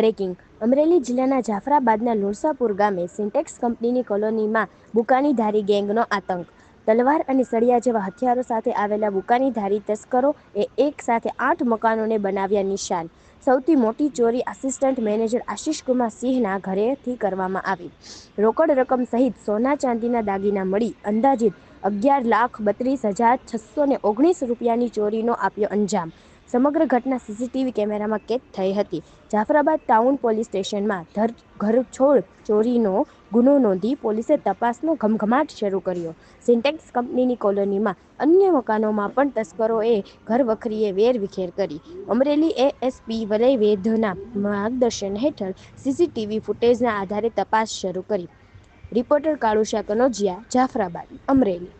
Breaking Amreli જિલ્લાના જાફરાબાદના લુણસાપુર ગામે syntax કંપનીની કોલોનીમાં બુકાનીધારી ગેંગનો આતંક. તલવાર અને સળિયા જેવા હથિયારો સાથે આવેલા બુકાનીધારી તસ્કરો એ એક સાથે આઠ મકાનોને બનાવ્યા નિશાન. સૌથી મોટી ચોરી આસિસ્ટન્ટ મેનેજર આશિષકુમાર સિંહના ઘરેથી કરવામાં આવી. રોકડ રકમ સહિત સોના ચાંદીના દાગીના મળી અંદાજિત અગિયાર લાખ બત્રીસ હજાર છસો ને ઓગણીસ રૂપિયાની ચોરીનો આપ્યો અંજામ. સમગ્ર ઘટના સીસીટીવી કેમેરામાં કેદ થઈ હતી. જાફરાબાદ ટાઉન પોલીસ સ્ટેશનમાં ધર, ઘરછોડ ચોરીનો ગુનો નોંધી પોલીસે તપાસનો ઘમઘમાટ શરૂ કર્યો. સિન્ટેક્સ કંપનીની કોલોનીમાં અન્ય મકાનોમાં પણ તસ્કરોએ ઘરવખરીએ વેરવિખેર કરી. અમરેલી એએસપી વલય વેધના માર્ગદર્શન હેઠળ સીસીટીવી ફૂટેજના આધારે તપાસ શરૂ કરી. રિપોર્ટર કાળુશા કનોજિયા, જાફરાબાદ, અમરેલી.